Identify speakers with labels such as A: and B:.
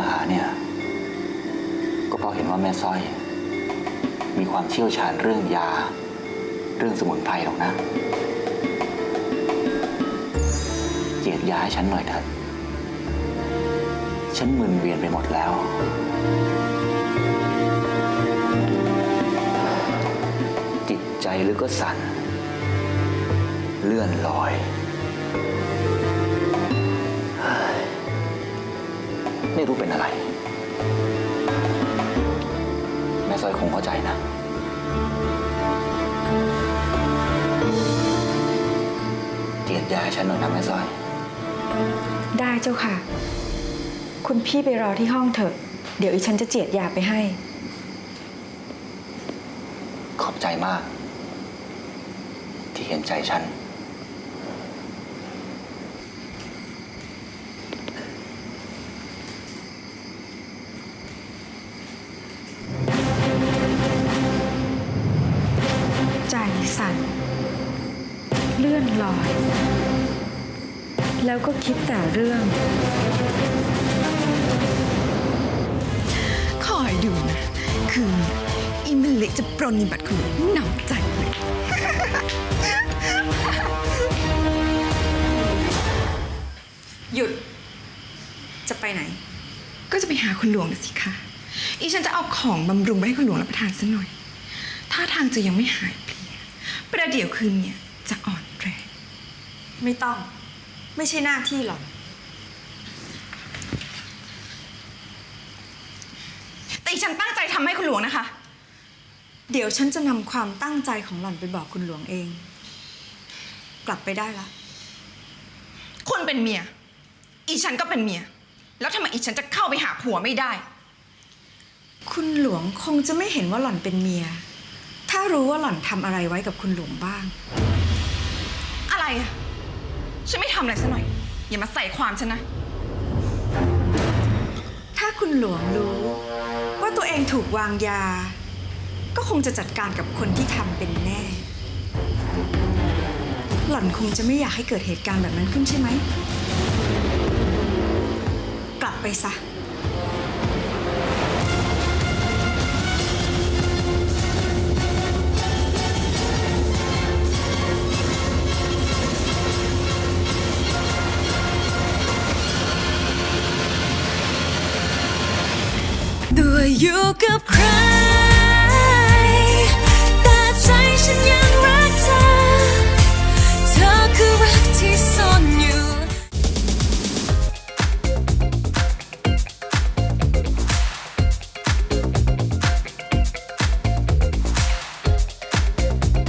A: มาหาเนี่ย ก็เพราะเห็นว่าแม่สร้อย มีความเชี่ยวชาญเรื่องยา เรื่องสมุนไพรหรอกนะ เจียดยาให้ฉันหน่อยเถิดฉันมึนเวียนไปหมดแล้ว จิตใจหรือก็สั่น เลื่อนลอย อยคงเข้าใจนะ เจียดยาให้ฉันหน่อยนะแม่สร้อย
B: ได้เจ้าค่ะ คุณพี่ไปรอที่ห้องเถอะ เดี๋ยวอีฉันจะเจียดยาไปให้
A: ขอบใจมาก ที่เห็นใจฉัน
B: สั่น เลื่อนลอย แล้วก็คิดแต่เรื่อง
C: คอยดูนะ คืนนี้อีเมเล็กจะปรนนิบัติคุณหนำใจเลย
B: หยุด จะไปไหน
C: ก็จะไปหาคุณหลวงนะสิคะ อีฉันจะเอาของบำรุงไปให้คุณหลวงรับประทานสักหน่อยถ้าทางจะยังไม่หายเพลีย ประเดี๋ยวคืนเนี่ยจะอ่อนแรง
B: ไม่ต้อง ไม่ใช่หน้าที่หรอก
C: แต่อีฉันตั้งใจทำให้คุณหลวงนะคะ
B: เดี๋ยวฉันจะนำความตั้งใจของหล่อนไปบอกคุณหลวงเอง กลับไปได้ละ
C: คุณเป็นเมีย อีฉันก็เป็นเมีย แล้วทำไมอีฉันจะเข้าไปหาผัวไม่ได้
B: คุณหลวงคงจะไม่เห็นว่าหล่อนเป็นเมีย ถ้ารู้ว่าหล่อนทำอะไรไว้กับคุณหลวงบ้าง
C: อะไรอะฉันไม่ทำอะไรซะหน่อย อย่ามาใส่ความฉันนะ
B: ถ้าคุณหลวงรู้ว่าตัวเองถูกวางยา ก็คงจะจัดการกับคนที่ทำเป็นแน่ หล่อนคงจะไม่อยากให้เกิดเหตุการณ์แบบนั้นขึ้นใช่ไหม กลับไปซะ
C: you could cry.